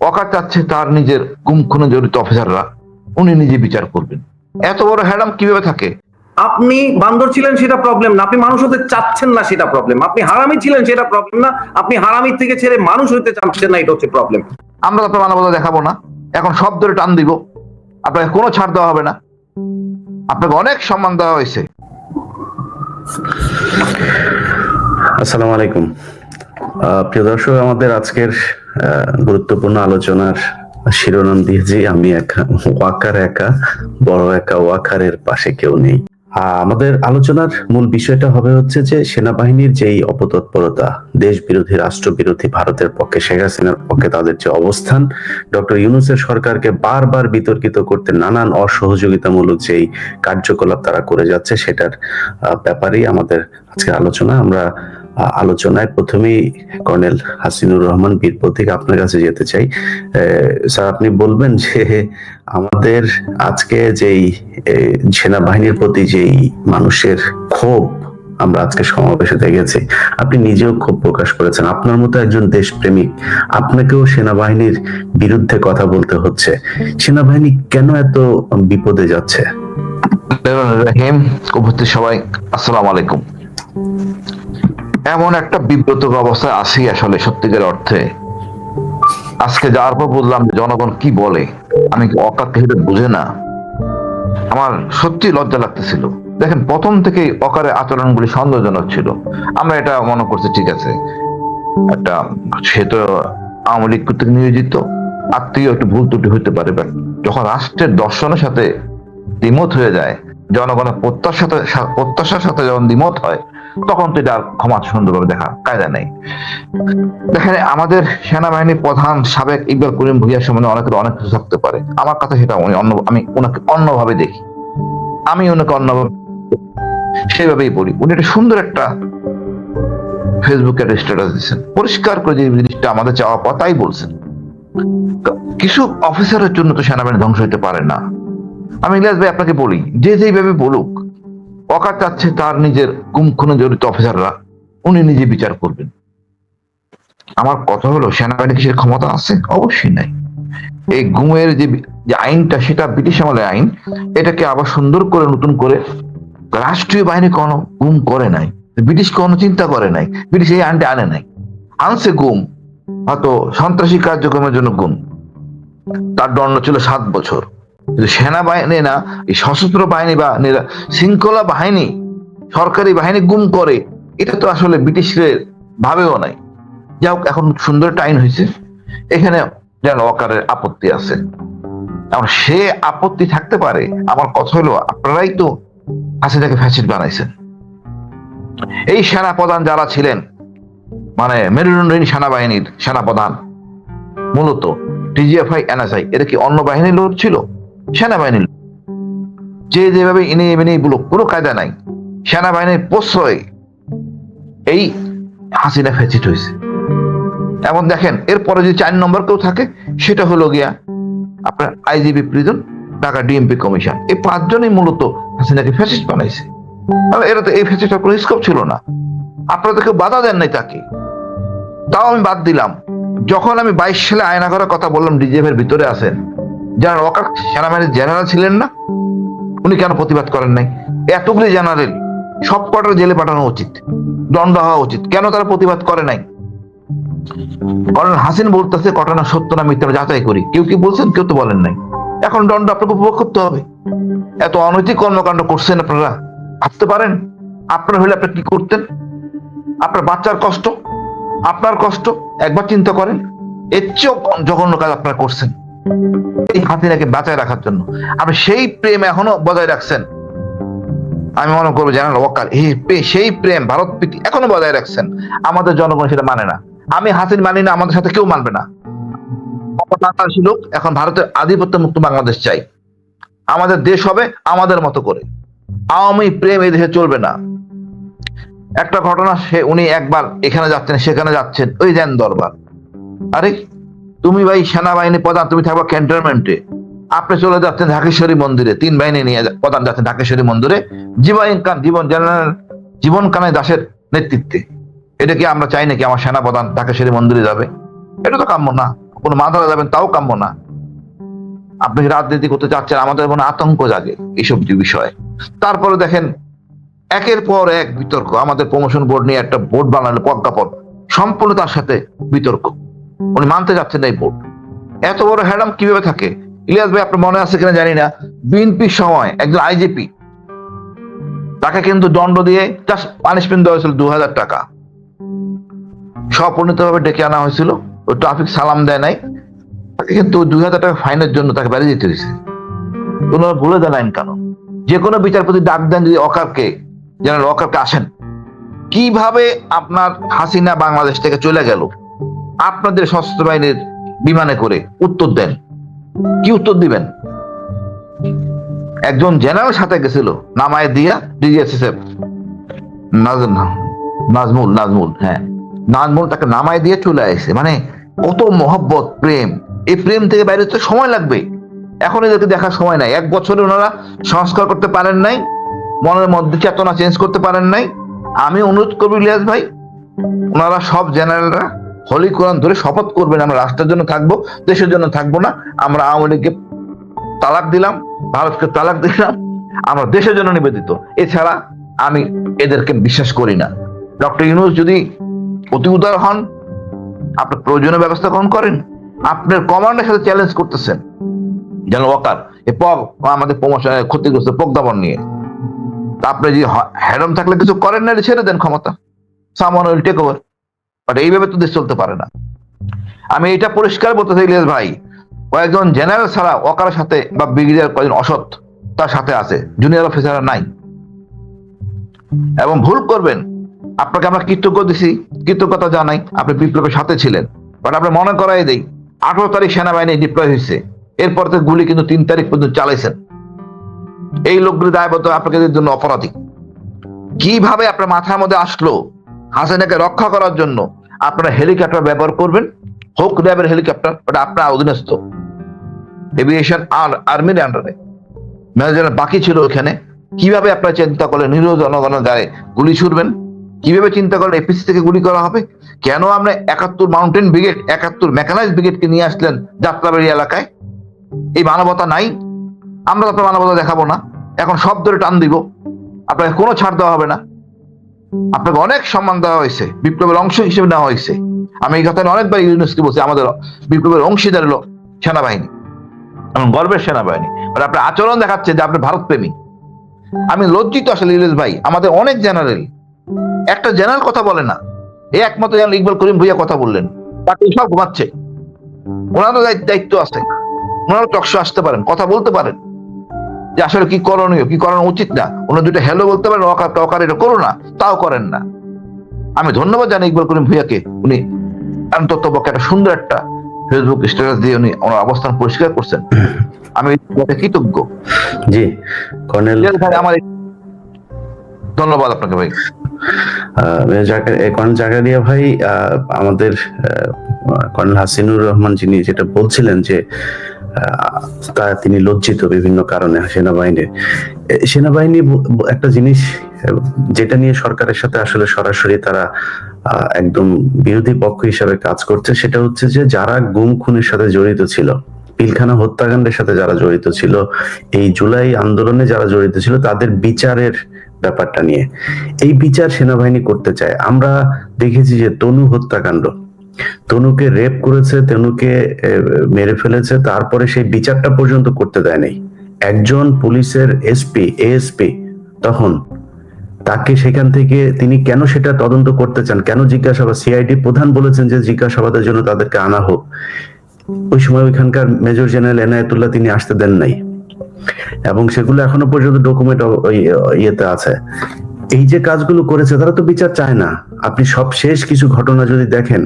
অকার চাচ্ছে তার নিজের গুম খুনে জড়িত অফিসাররা। উনি নিজে বিচার করবেন। এত বড় হ্যাডাম কীভাবে থাকে? আপনি বান্দর ছিলেন সেটা প্রবলেম না আপনি মানুষ হতে চাচ্ছেন না সেটা প্রবলেম আপনি হারামি ছিলেন সেটা প্রবলেম না আপনি হারামির থেকে ছেড়ে মানুষ হতে চাচ্ছেন না এটা হচ্ছে প্রবলেম আমরা তো আপনার মানবতা দেখাবো না। এখন সব ধরে টান দিব। আপনাকে কোনো ছাড় দেওয়া হবে না। আপনাকে অনেক সম্মান দেওয়া হয়েছে। আসসালামু আলাইকুম। প্রিয় দর্শক, আমাদের আজকের গুরুত্বপূর্ণ আলোচনার শিরোনাম দিয়েছি, আমি একা ওয়াকার একা, বড় একা ওয়াকারের পাশে কেউ নেই। আমাদের আলোচনার মূল বিষয়টা হবে হচ্ছে যে, সেনাবাহিনীর যেই অপতৎপরতা দেশ বিরোধী রাষ্ট্র বিরোধী ভারতের পক্ষে, শেখ হাসিনার পক্ষে তাদের যে অবস্থান, ডক্টর ইউনুসের সরকারকে বারবার বিতর্কিত করতে নানান অসহযোগিতামূলক যেই কার্যকলাপ তারা করে যাচ্ছে, সেটার ব্যাপারেই আমাদের আজকে আলোচনা। আমরা আলোচনায় প্রথমেই কর্নেল হাসিনুর রহমান বীরপুর থেকে আপনার কাছে যেতে চাই। স্যার, আপনি বলবেন যে আমাদের আজকে যেই সেনাবাহিনীর প্রতি যেই মানুষের ক্ষোভ আমরা আজকে সমাবেশে দেখেছি, আপনি নিজেও ক্ষোভ প্রকাশ করেছেন। আপনার মতো একজন দেশপ্রেমিক, আপনাকেও সেনাবাহিনীর বিরুদ্ধে কথা বলতে হচ্ছে। সেনাবাহিনী কেন এত বিপদে যাচ্ছে? সবাই, আসসালামু আলাইকুম। এমন একটা বিব্রত অবস্থায় আছি আসলে সত্যিকার অর্থে। আজকে যাওয়ার পর বুঝলাম যে জনগণ কি বলে, আমি কি অকাতকে সেটা বুঝে না। আমার সত্যি লজ্জা লাগতেছিল। দেখেন, প্রথম থেকেই অকারের আচরণগুলি সন্দেহজনক ছিল। আমরা এটা মনে করছি, ঠিক আছে। একটা, সে তো আওয়ামী লীগ কর্তৃক নিয়োজিত। আত্মীয় একটু ভুল ত্রুটি হতে পারে বাট যখন রাষ্ট্রের দর্শনের সাথে দ্বিমত হয়ে যায়, জনগণের প্রত্যাশার সাথে প্রত্যাশার সাথে যখন দ্বিমত হয় তখন তো এটা ক্ষমা সুন্দরভাবে দেখা কায়দা নেই। দেখেন, আমাদের সেনাবাহিনীর প্রধান সাবেক ইকবাল করিম ভুইয়ার সম্বন্ধে অনেকের অনেক কিছু থাকতে পারে। আমার কথা সেটা উনি অন্য, আমি ওনাকে অন্যভাবে দেখি। আমি ওনাকে অন্যভাবে সেইভাবেই বলি। উনি একটা সুন্দর একটা ফেসবুকে একটা স্ট্যাটাস দিচ্ছেন পরিষ্কার করে যে জিনিসটা আমাদের চাওয়া পাওয়া তাই বলছেন। কিছু অফিসারের জন্য তো সেনাবাহিনী ধ্বংস হতে পারে না। আমি ইলিয়াস ভাই আপনাকে বলি, যে যেইভাবে বলুক অকার চাচ্ছে তার নিজের গুম খুনে জড়িত অফিসাররা। উনি নিজে বিচার করবেন। আমার কথা হলো সেনাবাহিনী কিসের ক্ষমতা আছে? অবশ্যই নাই। এই গুমের যে আইনটা, সেটা ব্রিটিশ আমলের আইন। এটাকে আবার সুন্দর করে, নতুন করে রাষ্ট্রীয় বাহিনী কোনো গুম করে নাই। ব্রিটিশ কোনো চিন্তা করে নাই। ব্রিটিশ এই আইনটা আনে নাই। আনছে গুম। হয়তো সন্ত্রাসী কার্যক্রমের জন্য গুম। তার দণ্ড ছিল সাত বছর। সেনাবাহিনী না, এই সশস্ত্র বাহিনী বা শৃঙ্খলা বাহিনী, সরকারি বাহিনী গুম করে, এটা তো আসলে ব্রিটিশদের ভাবেও নাই। যাই হোক, এখন সুন্দর টাইম হয়েছে। এখানে যেন অকারের আপত্তি আছে। এখন সে আপত্তি থাকতে পারে, আমার কথা হলো আপনারাই তো হাসিনাকে ফ্যাসিড বানাইছেন। এই সেনা প্রধান যারা ছিলেন মানে মেরুদণ্ডহীন সেনাবাহিনীর সেনাপ্রধান, মূলত টিজিএফআই এনএসআই এরা কি অন্য বাহিনীর লোক ছিল? সেনাবাহিনীর। যে যেভাবে ইনে মিনে বলো কোনো কায়দা নাই। সেনাবাহিনীর প্রশ্রয় এই হাসিনা ফেসিট হয়েছে। এবং দেখেন, এরপরে যদি চার নম্বর কেউ থাকে, সেটা হলো গিয়া আপনার IGP prison, Dhaka DMP commission. এই পাঁচজনই মূলত হাসিনাকে ফ্যাসিস্ট বানাইছে। এরা তো এই ফ্যাসিস্টের কোনো স্কোপ ছিল না। আপনারা তো কেউ বাধা দেন নাই তাকে। তাও আমি বাদ দিলাম। যখন আমি বাইশ সালে আয়না করার কথা বললাম ডিজিএফ এর ভিতরে আছেন জেনারেল ওয়াকার সেনাবাহিনীর জেনারেল ছিলেন না? উনি কেন প্রতিবাদ করেন নাই? এতগুলি জেনারেল সব কটার জেলে পাঠানো উচিত, দণ্ড হওয়া উচিত। কেন তারা প্রতিবাদ করে নাই? কারণ হাসিন বলতেছে, ঘটনা সত্য না মিথ্যা যাচাই করি। কেউ কি বলছেন, কেউ তো বলেন নাই। এখন দণ্ড আপনাকে উপভোগ করতে হবে। এত অনৈতিক কর্মকাণ্ড করছেন আপনারা, ভাবতে পারেন? আপনার হলে আপনি কি করতেন? আপনার বাচ্চার কষ্ট, আপনার কষ্ট, একবার চিন্তা করেন। এর চেয়েও জঘন্য কাজ আপনারা করছেন। এই হাতিনাকে বাঁচায় রাখার জন্য। আপনি সেই প্রেম এখনও বজায় রাখছেন। আমি মনে করব জানেন ওয়াকার সেই প্রেম ভারত প্রীতি এখনও বজায় রাখছেন। আমাদের জনগণ সেটা মানে না। আমি হাসিন মানি না, আমাদের সাথে কেউ মানবে না। লোক এখন ভারতের আধিপত্য মুক্ত বাংলাদেশ চাই। আমাদের দেশ হবে আমাদের মতো করে। আওয়ামী প্রেম এই দেশে চলবে না। একটা ঘটনা সে, উনি একবার এখানে যাচ্ছেন, সেখানে যাচ্ছেন, ওই দেন দরবার। আরে তুমি ভাই সেনাবাহিনী প্রধান, তুমি থাকবা ক্যান্টনমেন্টে। আপনি চলে যাচ্ছেন ঢাকেশ্বরী মন্দিরে, তিন বাহিনী নিয়ে প্রধান যাচ্ছেন ঢাকেশ্বরী মন্দিরে। জীবন কান, জীবন জেনারেল, জীবন কানাই দাসের নেতৃত্বে। এটা কি আমরা চাই নাকি আমার সেনা প্রধান ঢাকেশ্বরী মন্দিরে যাবে? এটা তো কাম্য না। কোনো মাথা যাবেন তাও কাম্য না। আপনি রাজনীতি করতে চাচ্ছেন আমাদের মনে আতঙ্ক জাগে এইসব বিষয়। তারপরে দেখেন, একের পর এক বিতর্ক। আমাদের প্রমোশন বোর্ড নিয়ে একটা বোর্ড বানালো প্রজ্ঞাপন সম্পূর্ণ তার সাথে বিতর্ক। উনি মানতে যাচ্ছেন এই বোর্ড এত বড় হ্যাডাম কীভাবে থাকে? ইলিয়াস ভাই, আপনার মনে আছে কিনা জানি না। বিএনপির সময়, একজন আইজিপি। তাকে কিন্তু দণ্ড দিয়ে জাস্ট পানিশমেন্ট দেওয়া হয়েছিল দু হাজার টাকা। স্বপরিণিত ভাবে ডেকে আনা হয়েছিল, ওই ট্রাফিক সালাম দেয় নাই। তাকে কিন্তু দুই হাজার টাকা ফাইনের জন্য তাকে বেড়ে যেতে হয়েছে। ওনারা ভুলে দেন আইন কানুন। যে কোনো বিচারপতি ডাক দেন যদি অকারকে জেনারেল অকারকে আসেন। কীভাবে আপনার হাসিনা বাংলাদেশ থেকে চলে গেল? আপনাদের সশস্ত্র বাহিনীর বিমানে করে উত্তর দেন। কি উত্তর দিবেন? একজন জেনারেল সাথে গেছিল, নামায় দিয়া ডিজিএসএসএফ নাজমুল নাজমুল হ্যাঁ। নাজমুল তাকে নামায় দিয়ে চলে আসে। মানে কত মহব্বত, প্রেম। এই প্রেম থেকে বাইরে হতে সময় লাগবে। এখন এদেরকে দেখার সময় নাই। এক বছরে ওনারা সংস্কার করতে পারেন নাই, মনের মধ্যে চেতনা চেঞ্জ করতে পারেন নাই। আমি অনুরোধ করব ইলিয়াস ভাই, ওনারা সব জেনারেলরা হলি কোরআন ধরে শপথ করবেন, আমরা রাষ্ট্রের জন্য থাকব, দেশের জন্য থাকব না। আমরা আওয়ামী লীগকে তালাক দিলাম, ভারতকে তালাক দিলাম, আমরা দেশের জন্য নিবেদিত। এছাড়া আমি এদেরকে বিশ্বাস করি না। ডক্টর ইউনুস যদি অতি উদার হন আপনার প্রয়োজনীয় ব্যবস্থা গ্রহণ করেন, আপনার কমান্ডের সাথে চ্যালেঞ্জ করতেছেন। যেন ওয়াকার এ পগ আমাদের প্রমোশন ক্ষতিগ্রস্ত প্রজ্ঞাপন নিয়ে। আপনি যদি হ্যারম থাকলে কিছু করেন না, ছেড়ে দেন ক্ষমতা। সামন উইল টেক ওভার বাট এইভাবে তো দেশ চলতে পারে না। আমি এটা পরিষ্কার বলতে চাই, ইলিয়াস ভাই, কয়েকজন জেনারেল ছাড়া ওকার সাথে বা ব্রিগেডিয়ার কয়েকজন অসৎ, তার সাথে আছে জুনিয়র অফিসাররা নাই। এবং ভুল করবেন, আপনাকে আমরা কৃতজ্ঞ দিছি, কৃতজ্ঞতা জানাই, আপনি বিপ্লবের সাথে ছিলেন। বাট আপনি মনে করাই দেই, আঠারো তারিখ সেনাবাহিনী ডিপ্লয় হয়েছে, এরপর থেকে গুলি কিন্তু তিন তারিখ পর্যন্ত চালাইছেন। এই লোকগুলি দায়বদ্ধ আপনাকে জন্য অপরাধী। কীভাবে আপনার মাথার মধ্যে আসলো হাসিনাকে রক্ষা করার জন্য আপনারা হেলিকপ্টার ব্যবহার করবেন। হোক র্যাবের হেলিকপ্টার, ওটা আপনার অধীনস্থ। এভিয়েশন আর আর্মির আন্ডারে ম্যানেজার, বাকি ছিল ওখানে। কীভাবে আপনারা চিন্তা করলেন? নিরীহ জনগণের গায়ে গুলি ছুড়বেন? কীভাবে চিন্তা করলেন? এপিসি থেকে গুলি করা হবে? কেন আমরা একাত্তর মাউন্টেন ব্রিগেড একাত্তর মেকানাইজ ব্রিগেডকে নিয়ে আসলেন যাত্রাবাড়ি এলাকায়? এই মানবতা নাই। আমরা তো মানবতা দেখাবো না। এখন সব ধরে টান দিব। আপনাকে কোনো ছাড় দেওয়া হবে না। আপনাকে অনেক সম্মান দেওয়া হয়েছে, বিপ্লবের অংশ হিসেবে নেওয়া হয়েছে। আমি এই কথা অনেকবার ইউনুসকে বলছি, আমাদের বিপ্লবের অংশীদার হলো সেনাবাহিনী, এবং গর্বের সেনাবাহিনী। আর আপনার আচরণ দেখাচ্ছে যে আপনি ভারত প্রেমী আমি লজ্জিত আসলে ইলিয়াস ভাই, আমাদের অনেক জেনারেল, একটা জেনারেল কথা বলে না। এই একমাত্র জেনারেল ইকবাল করিম ভুইয়া কথা বললেন। বাকি সব ঘুমাচ্ছে। ওনারও দায়িত্ব আছে। ওনারও টকশো আসতে পারেন, কথা বলতে পারেন। যে আসলে কি করণীয় কি করানো উচিত না? ওনার দুটো হ্যালো বলতে পারেন অকার অকার এটা করো না তাও করেন না। আমি ধন্যবাদ জানাই ইকবাল করিম ভুইয়াকে উনি অন্তত পক্ষে একটা সুন্দর একটা ফেসবুক স্ট্যাটাস দিয়ে উনি ওনার অবস্থান পরিষ্কার করছেন। আমি কৃতজ্ঞ। জি কর্নেল ভাই আমার ধন্যবাদ আপনাকে ভাই। কর্নেল জাকারিয়া ভাই আহ, আমাদের কর্নেল হাসিনুর রহমান যিনি যেটা বলছিলেন যে তা তিনি লজ্জিত বিভিন্ন কারণে সেনাবাহিনী। ব- একটা জিনিস যেটা নিয়ে সরকারের সাথে আসলে সরাসরি তারা একদম বিরোধী পক্ষ হিসাবে কাজ করছে, সেটা হচ্ছে যে যারা গুম খুনের সাথে জড়িত ছিল, পিলখানা হত্যাকাণ্ডের সাথে যারা জড়িত ছিল, এই জুলাই আন্দোলনে যারা জড়িত ছিল, তাদের বিচারের ব্যাপারটা নিয়ে। এই বিচার সেনাবাহিনী করতে চায়। আমরা দেখেছি যে তনু হত্যাকাণ্ড তনুকে রেপ করেছে, তনুকে মেরে ফেলেছে, তারপরে সেই বিচারটা পর্যন্ত করতে দেয় নাই একজন পুলিশের এসপি এএসপি তখন তাকে সেখান থেকে তিনি কেন সেটা তদন্ত করতে চান, কেন জিজ্ঞাসাবাদ? সিআইডি প্রধান বলেছেন যে জিজ্ঞাসাবাদের জন্য তাদেরকে আনা হোক। ওই সময় ওইখানকার মেজর জেনারেল এনায়েতুল্লাহ তিনি আসতে দেন নাই। এবং সেগুলো এখনও পর্যন্ত ডকুমেন্ট ইয়েতে আছে। এই যে কাজগুলো করেছে, তারা তো বিচার চায় না। আপনি সব শেষ কিছু ঘটনা যদি দেখেন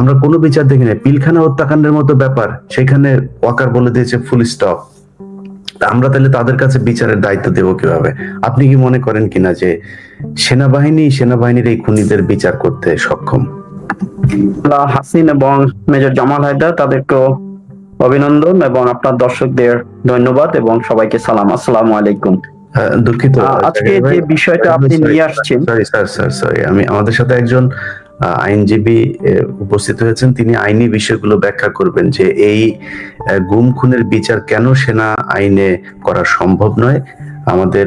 আমরা কোনো বিচার দেখি না পিলখানা হত্যাকাণ্ডের মতো ব্যাপার সেখানে ওয়াকার বলে দিয়েছে ফুল স্টপ আমরা তাহলে তাদের কাছে বিচারের দায়িত্ব দেব কীভাবে? আপনি কি মনে করেন কিনা যে সেনাবাহিনী সেনাবাহিনীর এই খুনিদের বিচার করতে সক্ষম? হাসিন এবং মেজর জামাল হায়দার তাদেরকেও অভিনন্দন এবং আপনার দর্শকদের ধন্যবাদ এবং সবাইকে সালাম। আসসালামু আলাইকুম। দুঃখিত। আজকে যে বিষয়টা আপনি নিয়ে আসছেন সরি স্যার স্যার সরি আমি আমাদের সাথে একজন আইনজীবী উপস্থিত হয়েছেন। তিনি আইনি বিষয়গুলো ব্যাখ্যা করবেন যে এই গুম খুনের বিচার কেন সেনা আইনে করা সম্ভব নয়? আমাদের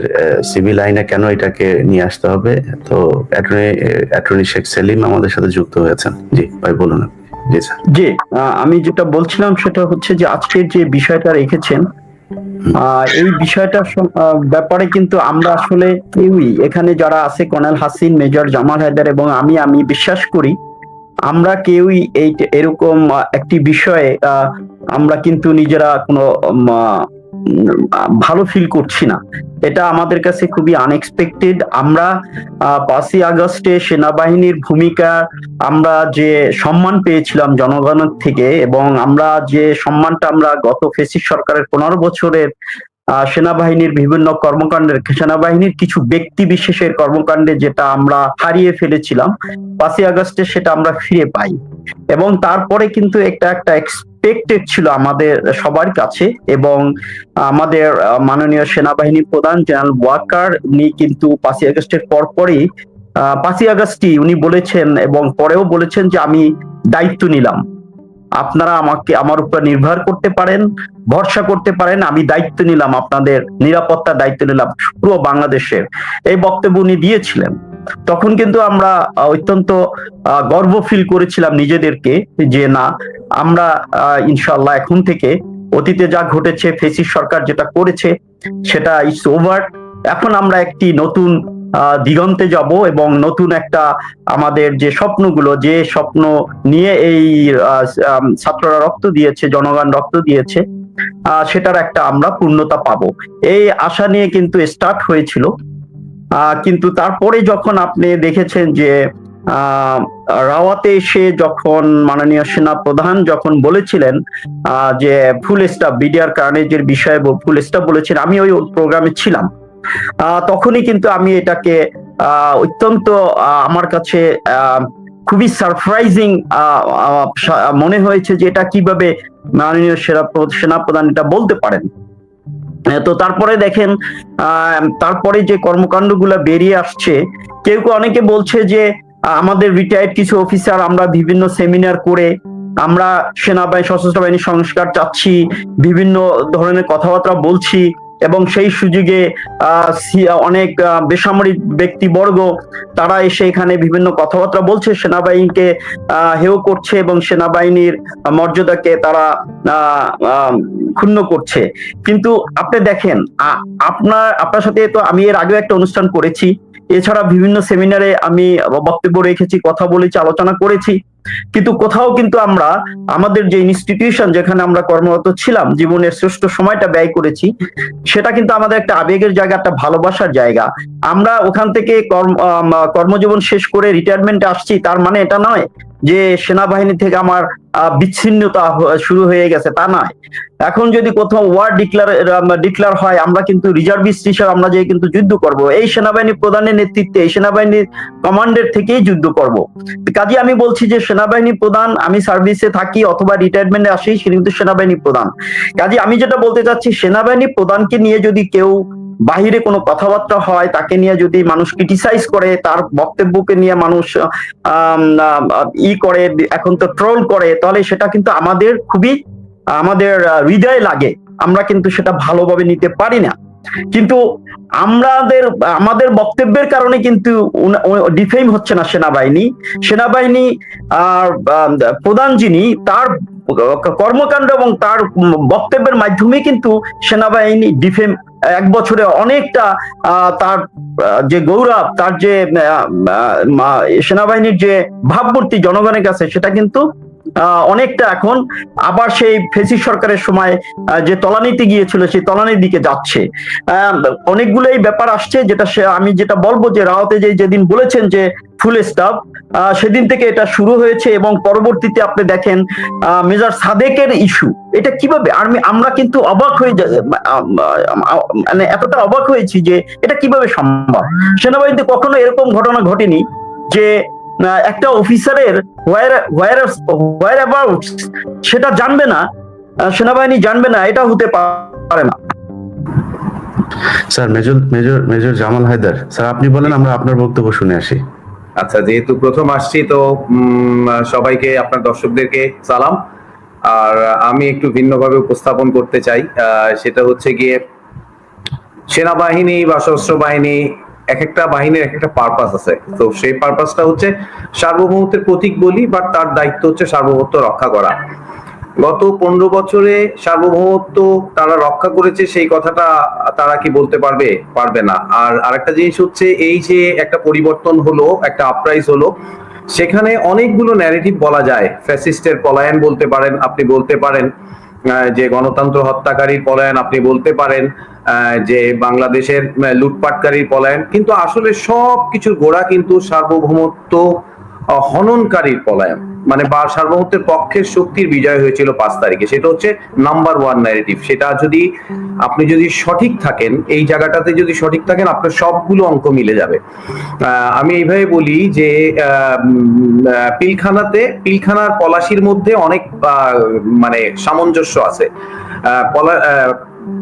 সিভিল আইনে কেন এটাকে নিয়ে আসতে হবে? তো অ্যাটর্নি অ্যাটর্নি শেখ সেলিম আমাদের সাথে যুক্ত হয়েছেন। জি, ভাই বলুন জি আমি যেটা বলছিলাম সেটা হচ্ছে যে আজকের যে বিষয়টা রেখেছেন এই বিষয়টা ব্যাপারে কিন্তু আমরা আসলে কেউই এখানে যারা আছে কর্নেল হাসিন, মেজর জামাল হায়দার এবং আমি আমি বিশ্বাস করি আমরা কেউই এই এরকম একটি বিষয়ে আমরা কিন্তু নিজেরা কোনো ভালো ফিল করছি না। এটা আমাদের কাছে খুবই আনএক্সপেক্টেড আমরা পাঁচই আগস্টে সেনাবাহিনীর ভূমিকা আমরা যে সম্মান পেয়েছিলাম জনগণের থেকে এবং আমরা যে সম্মানটা আমরা গত ফেসিস সরকারের পনেরো বছরের সেনাবাহিনীর বিভিন্ন কর্মকাণ্ডের সেনাবাহিনীর কিছু ব্যক্তি বিশেষের কর্মকাণ্ডে যেটা আমরা হারিয়ে ফেলেছিলাম পাঁচই আগস্টে সেটা আমরা ফিরে পাই। এবং তারপরে কিন্তু একটা একটা এক্সপেক্টেড ছিল আমাদের সবার কাছে এবং আমাদের মাননীয় সেনাবাহিনী প্রধান জেনারেল ওয়াকার উনি কিন্তু পাঁচই আগস্টের পরপরই আহ, পাঁচই আগস্টই উনি বলেছেন এবং পরেও বলেছেন যে আমি দায়িত্ব নিলাম। আপনারা আমাকে, আমার উপর নির্ভর করতে পারেন, ভরসা করতে পারেন, আমি দায়িত্ব নিলাম, আপনাদের নিরাপত্তার দায়িত্ব নিলাম পুরো বাংলাদেশের এই বক্তব্য উনি দিয়েছিলেন। তখন কিন্তু আমরা অত্যন্ত গর্ব ফিল করেছিলাম নিজেদেরকে যে না, আমরা ইনশাল্লাহ এখন থেকে অতীতে যা ঘটেছে, ফেসিস সরকার যেটা করেছে, সেটা ইটস ওভার এখন আমরা একটি নতুন দিগন্তে যাব এবং নতুন একটা আমাদের যে স্বপ্নগুলো, যে স্বপ্ন নিয়ে এই ছাত্ররা রক্ত দিয়েছে, জনগণ রক্ত দিয়েছে সেটার একটা আমরা পূর্ণতা পাবো। এই আশা নিয়ে কিন্তু স্টার্ট হয়েছিল। কিন্তু তারপরে যখন আপনি দেখেছেন যে রাওয়াতে এসে যখন মাননীয় সেনা প্রধান যখন বলেছিলেন যে ফুল স্টাফ বিডিআর কার্নেজের বিষয়ে ব- ফুল স্টাফ বলেছেন, আমি ওই প্রোগ্রামে ছিলাম। তখনই কিন্তু আমি এটাকে অত্যন্ত আমার কাছে খুবই সারপ্রাইজিং মনে হয়েছে যে এটা কীভাবে মাননীয় সেনা প্র- সেনাপ্রধান এটা বলতে পারেন। তো তারপরে দেখেন তারপরে যে কর্মকাণ্ডগুলো বেরিয়ে আসছে, কেউ কেউ অনেকে বলছে যে আমাদের রিটায়ার্ড কিছু অফিসার আমরা বিভিন্ন সেমিনার করে, আমরা সেনাবাহিনী, সশস্ত্র বাহিনীর সংস্কার চাচ্ছি, বিভিন্ন ধরনের কথাবার্তা বলছি। এবং সেই সুযোগে অনেক বেসামরিক ব্যক্তিবর্গ তারা এসে এখানে বিভিন্ন কথাবার্তা বলছে। সেনাবাহিনীকে হেয় করছে এবং সেনাবাহিনীর মর্যাদাকে তারা ক্ষুণ্ণ করছে। কিন্তু আপনি দেখেন আপনার আপনার সাথে তো আমি এর আগেও একটা অনুষ্ঠান করেছি। এছাড়া বিভিন্ন সেমিনারে আমি বক্তব্য রেখেছি, কথা বলেছি, আলোচনা করেছি। কিন্তু কোথাও কিন্তু আমরা আমাদের যে ইনস্টিটিউশন যেখানে আমরা কর্মরত ছিলাম, জীবনের শ্রেষ্ঠ সময়টা ব্যয় করেছি, সেটা কিন্তু আমাদের একটা আবেগের জায়গা, একটা ভালোবাসার জায়গা। আমরা ওখান থেকে কর্মজীবন শেষ করে রিটায়ারমেন্টে আসছি, তার মানে এটা নয় যে সেনাবাহিনী থেকে আমার বিচ্ছিন্নতা শুরু হয়ে গেছে, তা নয়। এখন যদি কোথাও ওয়ার ডিক্লার ডিক্লার হয়, আমরা কিন্তু রিজার্ভিস্ট হিসেবে আমরা যে কিন্তু যুদ্ধ করব, এই সেনাবাহিনী প্রধানের নেতৃত্বে, এই সেনাবাহিনীর কমান্ডের থেকেই যুদ্ধ করব। কাজে আমি বলছি যে সেনাবাহিনী প্রধান, আমি সার্ভিসে থাকি অথবা রিটায়ারমেন্টে আসি, সে কিন্তু সেনাবাহিনী প্রধান। কাজে আমি যেটা বলতে চাচ্ছি, সেনাবাহিনী প্রধানকে নিয়ে যদি কেউ বাহিরে কোনো কথাবার্তা হয়, তাকে নিয়ে যদি মানুষ ক্রিটিসাইজ করে, তার বক্তব্যকে নিয়ে মানুষ ই করে, এখন তো ট্রোল করে, তাহলে সেটা কিন্তু আমাদের খুবই, আমাদের হৃদয়ে লাগে। আমরা কিন্তু সেটা ভালোভাবে নিতে পারি না। কিন্তু আমাদের আমাদের বক্তব্যের কারণে কিন্তু ডিফেম হচ্ছে না সেনাবাহিনী। সেনাবাহিনী, আর প্রধান যিনি, তার কর্মকাণ্ড এবং তার বক্তব্যের মাধ্যমে কিন্তু সেনাবাহিনী ডিফেম এক বছরে অনেকটা তার যে গৌরব, তার যে সেনাবাহিনীর যে ভাবমূর্তি জনগণের কাছে, সেটা কিন্তু অনেকটা এখন। আবার সেই ফেসি সরকারের সময় যে তলানিতে গিয়েছিল, সেই তলানির দিকে যাচ্ছে। অনেকগুলোই ব্যাপার আসছে যেটা আমি যেটা বলব যে রাওতে যে যেদিন বলেছেন যে ফুল স্টাফ সেদিন থেকে এটা শুরু হয়েছে এবং পরবর্তীতে আপনি দেখেন মেজর সাদেকের ইস্যু। এটা কীভাবে? আমি আমরা কিন্তু অবাক হয়ে মানে এতটা অবাক হয়েছি যে এটা কীভাবে সম্ভব? সেনাবাহিনীতে কখনো এরকম ঘটনা ঘটেনি যে একটা অফিসারের হোয়ার হোয়ার হোয়ার অ্যাবাউট সেটা জানবে না সেনাবাহিনী জানবে না এটা হতে পারে না। Sir major major major Jamal Haider sir আপনি বলেন আমরা আপনার বক্তব্য শুনে আসি। আচ্ছা যেহেতু প্রথম আসছি তো উম, সবাইকে আপনার দর্শকদেরকে সালাম। আর আমি একটু ভিন্নভাবে উপস্থাপন করতে চাই আহ, সেটা হচ্ছে গিয়ে সেনাবাহিনী বা সশস্ত্র বাহিনী এক একটা বাহিনীর এক একটা পারপাস আছে। তো সেই পারপাসটা হচ্ছে সার্বভৌমত্বের প্রতীক বলি বাট তার দায়িত্ব হচ্ছে সার্বভৌমত্ব রক্ষা করা। গত পনেরো বছরে সার্বভৌমত্ব তারা রক্ষা করেছে, সেই কথাটা তারা কি বলতে পারবে? পারবে না। আর আরেকটা জিনিস হচ্ছে, এই যে একটা পরিবর্তন হলো, একটা আপরাইজ হলো, সেখানে অনেকগুলো ন্যারেটিভ বলা যায়। ফ্যাসিস্টের পলায়ন বলতে পারেন, আপনি বলতে পারেন। যে গণতন্ত্র হত্যাকারী পলায়ন আপনি বলতে পারেন যে বাংলাদেশের লুটপাটকারী লুটপাটকারীর পলায়ন, কিন্তু আসলে সব কিছুর গোড়া কিন্তু সার্বভৌমত্ব হননকারীর পলায়ন। মানে বা সার্বভৌমত্বের পক্ষের শক্তির বিজয় হয়েছিল পাঁচ তারিখে। সেটা হচ্ছে নাম্বার ওয়ান ন্যারেটিভ সেটা যদি আপনি যদি সঠিক থাকেন, এই জায়গাটাতে যদি সঠিক থাকেন, আপনার সবগুলো অঙ্ক মিলে যাবে। আমি এইভাবে বলি যে পিলখানাতে, পিলখানার পলাশির মধ্যে অনেক মানে সামঞ্জস্য আছে। পলা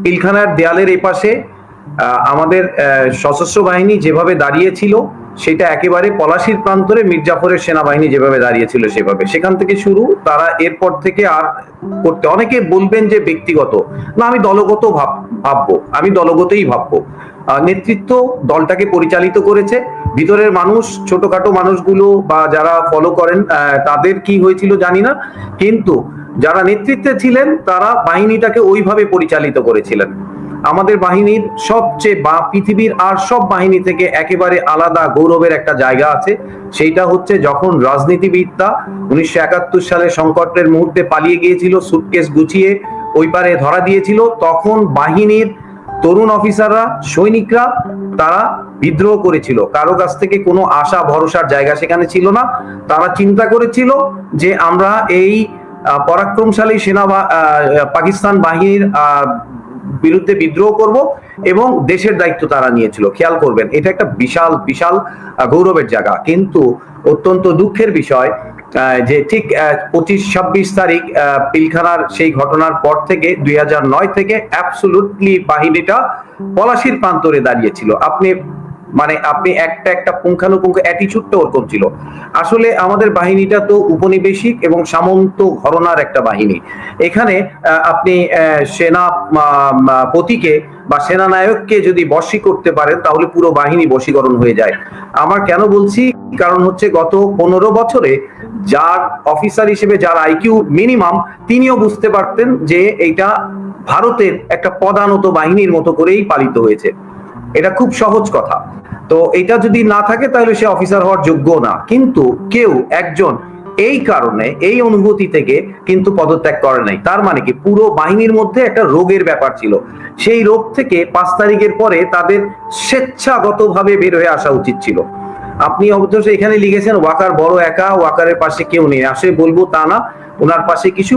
পিলখানার দেয়ালের এপাশে আমাদের সশস্ত্র বাহিনী যেভাবে দাঁড়িয়েছিল, সেটা একেবারে পলাশির প্রান্তরে মির্জাফরের সেনাবাহিনী যেভাবে দাঁড়িয়েছিল, সেভাবে। সেখান থেকে শুরু, তারা এরপর থেকে আর করতে, অনেকে বলবেন যে ব্যক্তিগত। না, আমি দলগত ভাব, ভাববো। আমি দলগতই ভাববো। নেতৃত্ব দলটাকে পরিচালিত করেছে। ভিতরের মানুষ, ছোটখাটো মানুষগুলো বা যারা ফলো করেন তাদের কি হয়েছিল জানি না। কিন্তু যারা নেতৃত্বে ছিলেন, তারা বাহিনীটাকে ওইভাবে পরিচালিত করেছিলেন। আমাদের বাহিনীর সবচেয়ে বা পৃথিবীর আর সব বাহিনী থেকে একেবারে আলাদা গৌরবের একটা জায়গা আছে। সেইটা হচ্ছে যখন রাজনীতিবিদরা উনিশশো একাত্তর সালে সংকটের মুহূর্তে পালিয়ে গিয়েছিল সুটকেস গুছিয়ে ওই পারে ধরা দিয়েছিল, তখন বাহিনীর তরুণ অফিসাররা, সৈনিকরা তারা বিদ্রোহ করেছিল। কারও কাছ থেকে কোনো আশা, ভরসার জায়গা সেখানে ছিল না। তারা চিন্তা করেছিল যে আমরা এই পরাক্রমশালী সেনা পাকিস্তান বাহিনীর বিরুদ্ধে বিদ্রোহ করব এবং দেশের দায়িত্ব তারা নিয়েছিল। খেয়াল করবেন, এটা একটা বিশাল বিশাল গৌরবের জায়গা। কিন্তু অত্যন্ত দুঃখের বিষয় যে ঠিক পঁচিশ, ছাব্বিশ তারিখ পিলখানার সেই ঘটনার পর থেকে, দুই থেকে অ্যাবসুলুটলি বাহিনীটা পলাশির প্রান্তরে দাঁড়িয়েছিল আপনি মানে আপনি একটা একটা পুঙ্খানুপুঙ্খ অ্যাটিচিউডটা ওরকম ছিল। আসলে আমাদের বাহিনীটা তো উপনিবেশিক এবং সামন্ত ঘরনার একটা বাহিনী। এখানে আপনি সেনা পতিকে বা সেনানায়ককে যদি বশী করতে পারেন, তাহলে পুরো বাহিনী বশীকরণ হয়ে যায়। আমার কেন বলছি? কারণ হচ্ছে গত পনেরো বছরে যার অফিসার হিসেবে যার আইকিউ মিনিমাম তিনিও বুঝতে পারতেন যে এইটা ভারতের একটা পদানত বাহিনীর মতো করেই পালিত হয়েছে। এটা খুব সহজ কথা। তো এটা যদি না থাকে, তাহলে সে অফিসার হওয়ার যোগ্য না। কিন্তু কেউ একজন এই কারণে, এই অনুভূতি থেকে কিন্তু পদত্যাগ করে নাই। তার মানে কি? পুরো বাহিনীর মধ্যে একটা রোগের ব্যাপার ছিল। সেই রোগ থেকে পাঁচ তারিখের পরে তাদের স্বেচ্ছাগতভাবে বের হয়ে আসা উচিত ছিল। আপনি অবশ্য এখানে লিখেছেন, ওয়াকার বড় একা, ওয়াকারের পাশে কেউ নেই। আসে বলব তা না। ওনার পাশে কিছু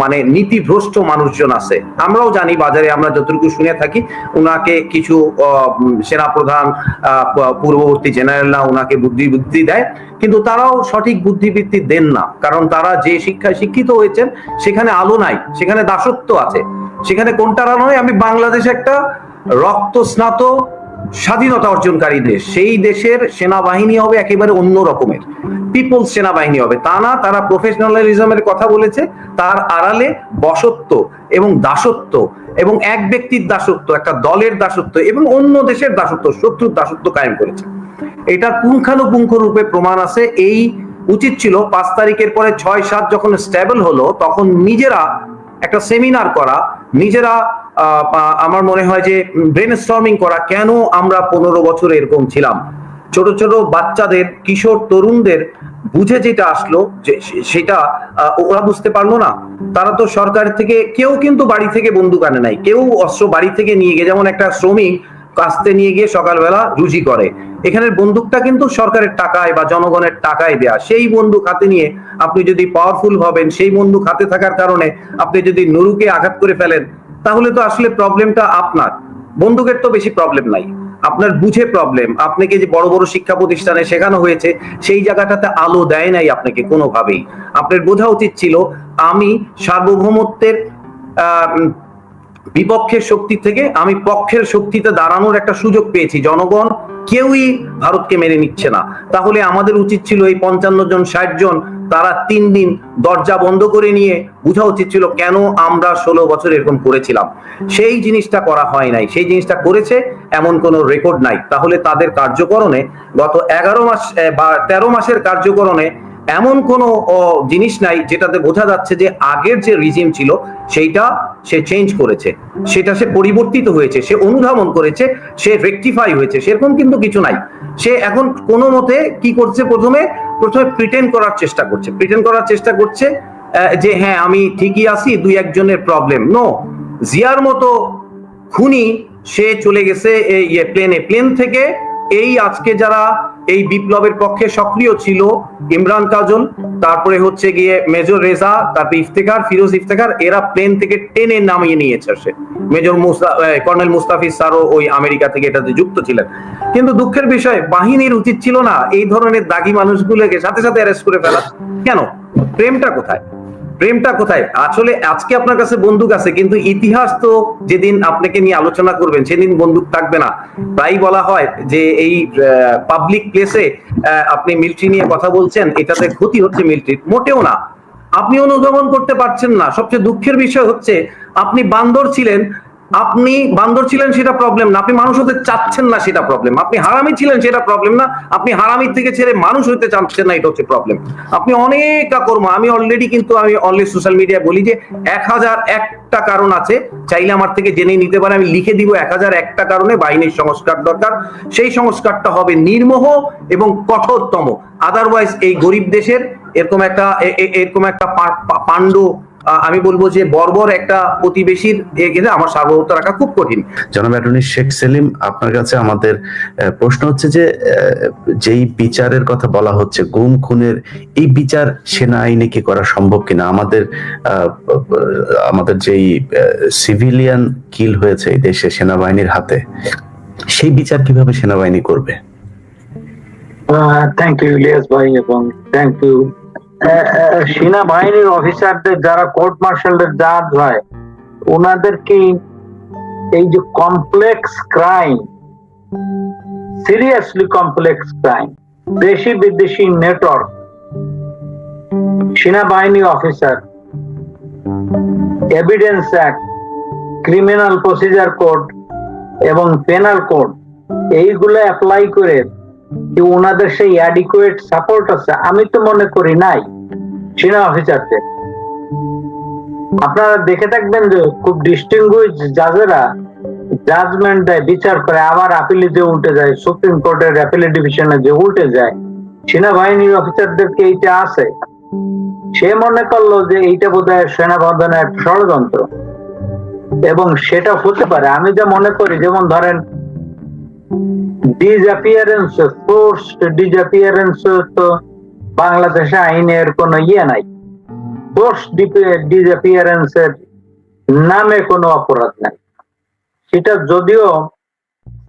মানে নীতিভ্রষ্ট মানুষজন আছে। আমরাও জানি, বাজারে আমরা যতটুকু শুনে থাকি ওনাকে কিছু সেনাপ্রধান পূর্ববর্তী জেনারেলরা ওনাকে বুদ্ধি বুদ্ধি দেয়, কিন্তু তারাও সঠিক বুদ্ধিবৃত্তি দেন না। কারণ তারা যে শিক্ষায় শিক্ষিত হয়েছেন, সেখানে আলো নাই, সেখানে দাসত্ব আছে। সেখানে কোনটা নয় আমি বাংলাদেশ একটা রক্ত স্নাত স্বাধীনতা অর্জনকারী দেশ। সেই দেশের সেনাবাহিনী হবে একেবারে অন্য রকমের। পিপলস সেনাবাহিনী হবে। তা না, তারা প্রফেশনালিজমের কথা বলেছে, তার আড়ালে বসত্ব এবং দাসত্ব এবং এক ব্যক্তির দাসত্ব, একটা দলের দাসত্ব এবং অন্য দেশের দাসত্ব, শত্রুর দাসত্ব কায়েম করেছে। এটা পুঙ্খানুপুঙ্খ রূপে প্রমাণ আছে। এই উচিত ছিল পাঁচ তারিখের পরে ছয় সাত যখন স্টেবল হলো, তখন নিজেরা একটা সেমিনার করা, নিজেরা আমার মনে হয় যে ব্রেন স্টর্মিং করা কেন আমরা পনেরো বছর এরকম ছিলাম? ছোট ছোট বাচ্চাদের, কিশোর তরুণদের বুঝে যেটা আসলো যে সেটা ওরা বুঝতে পারল না। তারা তো সরকার থেকে, কেউ কিন্তু বাড়ি থেকে বন্দুক আনে নাই। কেউ অস্ত্র বাড়ি থেকে নিয়ে গিয়ে, যেমন একটা শ্রমিক কাস্তে নিয়ে গিয়ে সকালবেলা রুজি করে। এখানের বন্দুকটা কিন্তু সরকারের টাকায় বা জনগণের টাকায় দেয়া। সেই বন্দুক হাতে নিয়ে আপনি যদি পাওয়ারফুল হবেন সেই বন্দুক হাতে থাকার কারণে আপনি যদি নুরুকে আঘাত করে ফেলেন তাহলে তো আসলে প্রবলেমটা আপনার। বন্দুকের তো বেশি প্রবলেম নাই। আপনার বুঝে প্রবলেম আপনাকে যে বড় বড় শিক্ষা প্রতিষ্ঠানে শেখানো হয়েছে, সেই জায়গাটাতে আলো দেয় নাই আপনাকে কোনোভাবেই। আপনার বোঝা উচিত ছিল, আমি সার্বভৌমত্বের বিপক্ষের শক্তি থেকে আমি পক্ষের শক্তিতে দাঁড়ানোর একটা সুযোগ পেয়েছি। জনগণ কেউই ভারতকে মেনে নিচ্ছে না। তাহলে আমাদের উচিত ছিল এই পঞ্চান্ন জন, ষাট জন তারা তিন দিন দরজা বন্ধ করে নিয়ে বোঝা উচিত ছিল কেন আমরা ষোলো বছর এরকম করেছিলাম। সেই জিনিসটা করা হয় নাই, সেই জিনিসটা করেছে এমন কোনো রেকর্ড নাই। তাহলে তাদের কার্যকরণে গত এগারো মাস বা তেরো মাসের কার্যকরণে এমন কোনো জিনিস নাই যেটাতে বোঝা যাচ্ছে যে আগের যে রিজিম ছিল, সেইটা সে চেঞ্জ করেছে। সেটা সে পরিবর্তিত হয়েছে, সে অনুধাবন করেছে, সে রেকটিফাই হয়েছে, সেরকম কিন্তু কিছু নাই। সে এখন কোনো মতে কি করছে প্রথমে? প্রথমে প্রিটেন করার চেষ্টা করছে। প্রিটেন করার চেষ্টা করছে যে হ্যাঁ আমি ঠিকই আছি, দুই একজনের প্রবলেম নো জিয়ার মতো খুনি সে চলে গেছে এই ইয়ে প্লেনে প্লেন থেকে এই আজকে যারা এই বিপ্লবের পক্ষে সক্রিয় ছিল ইমরান কাজল, তারপরে হচ্ছে গিয়ে মেজর রেজা, তারপরে ইফতেখার, ফিরোজ ইফতেখার, এরা প্লেন থেকে টেনে নামিয়ে নিয়েছে সে মেজর মুস্তা কর্নেল মুস্তাফিজ স্যারও ওই আমেরিকা থেকে এটাতে যুক্ত ছিলেন। কিন্তু দুঃখের বিষয়, বাহিনীর উচিত ছিল না এই ধরনের দাগি মানুষগুলোকে সাথে সাথে অ্যারেস্ট করে ফেলা। কেন? প্রেমটা কোথায়? প্রেমটা কোথায়? আসলে আজকে আপনার কাছে বন্দুক আছে, কিন্তু ইতিহাস তো যেদিন আপনাকে নিয়ে আলোচনা করবেন, সেদিন বন্দুক থাকবে না। তাই বলা হয় যে এই পাবলিক প্লেসে আপনি মিলিটারি নিয়ে কথা বলছেন, এটাতে ক্ষতি হচ্ছে মিলিটারির মোটেও না। আপনি অনুগমন করতে পারছেন না। সবচেয়ে দুঃখের বিষয় হচ্ছে, আপনি বান্দর ছিলেন আপনি বান্দর ছিলেন, সেটা প্রবলেম না। আপনি মানুষ হতে চাচ্ছেন না, সেটা প্রবলেম আপনি হারামি ছিলেন, সেটা প্রবলেম না। আপনি হারামির থেকে ছেড়ে মানুষ হতে চাচ্ছেন না, এটা হচ্ছে প্রবলেম আপনি অনেক কর্ম আমি অলরেডি কিন্তু আমি অলরেডি সোশ্যাল মিডিয়ায় বলি যে, এক হাজার একটা কারণ আছে। চাইলে আমার থেকে জেনে নিতে পারে আমি লিখে দিব এক হাজার একটা কারণে বাহিনীর সংস্কার দরকার। সেই সংস্কারটা হবে নির্মোহ এবং কঠোরতম। আদারওয়াইজ এই গরিব দেশের এরকম একটা এরকম একটা পাণ্ড আমি বলব যে বর্বর একটা প্রতিবেশীর এ কিন্তু আমার সার্বভৌমত্ব রাখা খুব কঠিন। জনাব অ্যাটর্নি শেখ সেলিম আপনার কাছে আমাদের প্রশ্ন হচ্ছে যে যেই বিচারের কথা বলা হচ্ছে গুম খুনের এই বিচার সেনা আইনে কি করা সম্ভব কিনা? আমাদের আহ, আমাদের যেই সিভিলিয়ান কিল হয়েছে এই দেশে সেনাবাহিনীর হাতে সেই বিচার কীভাবে সেনাবাহিনী করবে? থ্যাংক ইউ ইলিয়াস ভাই এবং থ্যাংক ইউ সেনাবাহিনীর অফিসারদের যারা কোর্ট মার্শালের জাজ হয়, ওনাদেরকে এই যে complex crime seriously complex crime দেশি বিদেশি নেটওয়ার্ক সেনাবাহিনী officer evidence act criminal procedure code এবং পেনাল কোড এইগুলো অ্যাপ্লাই করে যে ওনাদের সেই অ্যাডিকুয়েট সাপোর্ট আছে, আমি তো মনে করি নাই, সেনা অফিসারদের আপনারা দেখে থাকবেন যে খুব ডিস্টিংগুইশ জাজেরা জাজমেন্ট দেয়, বিচার করে, আবার আপিলে যে উল্টে যায়, সুপ্রিম কোর্টের অ্যাপিলে ডিভিশনে যে উল্টে যায় সেনাবাহিনীর অফিসারদেরকে এইটা আছে। সে মনে করল যে এইটা বোধ হয় এক ষড়যন্ত্র। এবং সেটা হতে পারে। আমি যা মনে করি, যেমন ধরেন ডিসঅ্যাপিয়ারেন্স ফোর্সড ডিসঅ্যাপিয়ারেন্স তো বাংলাদেশে আইনের কোনো ইয়ে নাই। ফোর্স ডিসঅ্যাপিয়ারেন্স এর নামে কোনো অপরাধ নাই। সেটা যদিও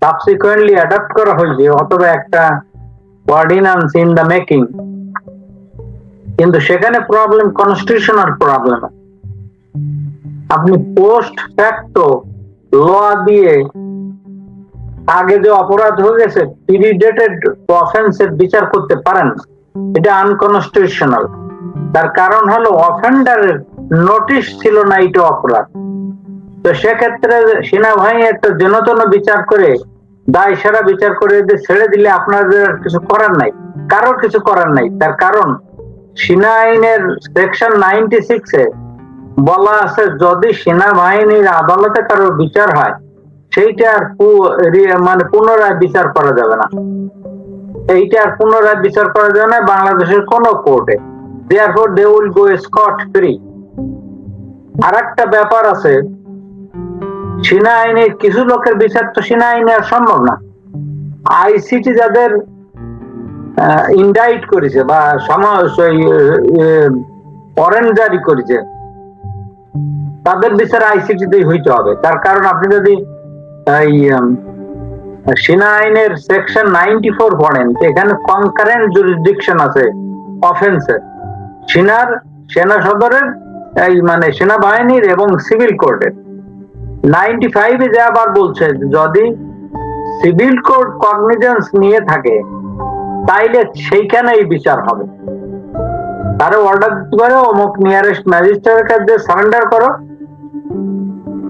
সাবসিকুয়েন্টলি অ্যাডাপ্ট করা হয়েছে, অথবা একটা অর্ডিন্যান্স ইন দ্য মেকিং কিন্তু সেখানে প্রবলেম কনস্টিটিউশনাল প্রবলেম আপনি পোস্ট ফ্যাক্টো ল দিয়ে আগে যে অপরাধ হয়ে গেছে প্রিডেটেড অফেন্সের বিচার করতে পারেন এটা আনকনস্টিটিউশনাল তার কারণ হলো অফেন্ডারের নোটিশ ছিল না এটা অপরাধ। তো সেক্ষেত্রে সেনাবাহিনী একটা জনতন বিচার করে, দায় সারা বিচার করে ছেড়ে দিলে আপনাদের কিছু করার নাই। কারোর কিছু করার নাই। তার কারণ সেনা আইনের সেকশন নাইনটি সিক্সে বলা আছে, যদি সেনাবাহিনীর আদালতে কারোর বিচার হয় সেইটা আর মানে পুনরায় বিচার করা যাবে না। এইটা আর পুনরায় বিচার করা যাবে না বাংলাদেশের কোন কোর্টে। Therefore they will go scot free আর একটা ব্যাপার আছে, সেনা আইনের কিছু লোকের বিচার তো সেনা আইনে আর সম্ভব না। আইসিটি যাদের ইন্ডাইট করেছে বা ওয়ারেন্ট জারি করেছে, তাদের বিচার আইসিটিতেই হইতে হবে। তার কারণ আপনি যদি উম, সেনা আইনের সেকশন নাইনটি ফোর পড়েন এখানে কনকারেন্ট জুরিসডিকশন আছে অফেন্সের সেনার সেনা সদরের এই মানে সেনাবাহিনীর এবং সিভিল কোর্টের নাইনটি ফাইভে যে আবার বলছে যদি সিভিল কোর্ট কগনিজেন্স নিয়ে থাকে তাইলে সেইখানেই বিচার হবে। তারা অর্ডার দিতে পারে অমুক নিয়ারেস্ট ম্যাজিস্ট্রেটের কাছে সারেন্ডার করো।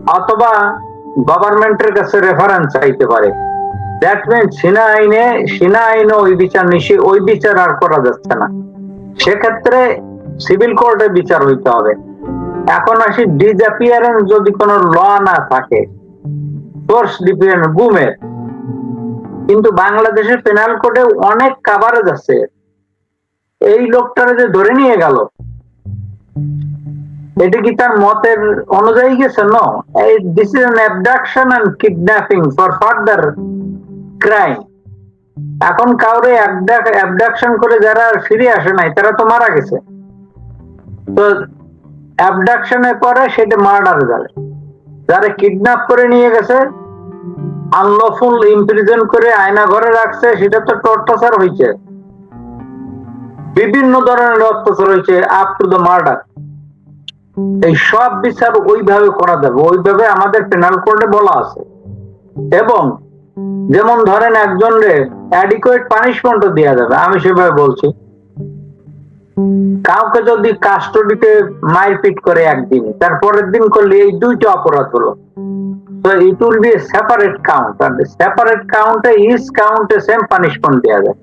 অথবা গভর্নমেন্টের কাছে রেফারেন্স চাইতে পারে। দ্যাট মিন সিনা আইনে সিনা আইনে ওই বিচার নিশি ওই বিচার আর করা যাচ্ছে না। সেক্ষেত্রে সিভিল কোর্টে বিচার হইতে হবে। এখন আসি ডিসঅ্যাপিয়ারেন্স যদি কোনো ল না থাকে ফোর্স ডিপিয়ারেন্স বুমের কিন্তু বাংলাদেশের পেনাল কোডে অনেক কাভারেজ আছে। এই লোকটারে যে ধরে নিয়ে গেল এটা কি তার মতের অনুযায়ী গেছে? No this is an abduction and kidnapping for further crime এখন কাউরে অ্যাবডাকশন করে যারা ফিরে আসে নাই, তারা তো মারা গেছে। তো অ্যাবডাকশনের পরে সেটা মার্ডারে যাবে। যারা কিডন্যাপ করে নিয়ে গেছে আনলফুল ইমপ্রিজন করে আয়না ঘরে রাখছে, সেটা তো টর্চার হয়েছে বিভিন্ন ধরনের অত্যাচার হয়েছে আপ টু দ্য মার্ডার এই সব বিচার ওইভাবে করা যাবে, ওইভাবে আমাদের পেনাল কোডে বলা আছে। এবং যেমন ধরেন একজন রে অ্যাডিকুয়েট পানিশমেন্টও দেওয়া যাবে, আমি সেভাবে বলছি। কাউকে যদি কাস্টডিতে মারপিট করে একদিন, তারপরের দিন করলে এই দুইটা অপরাধ হলো। তো it will be separate count R separate কাউন্টে ইস কাউন্টে সেম পানিশমেন্ট দেওয়া যায়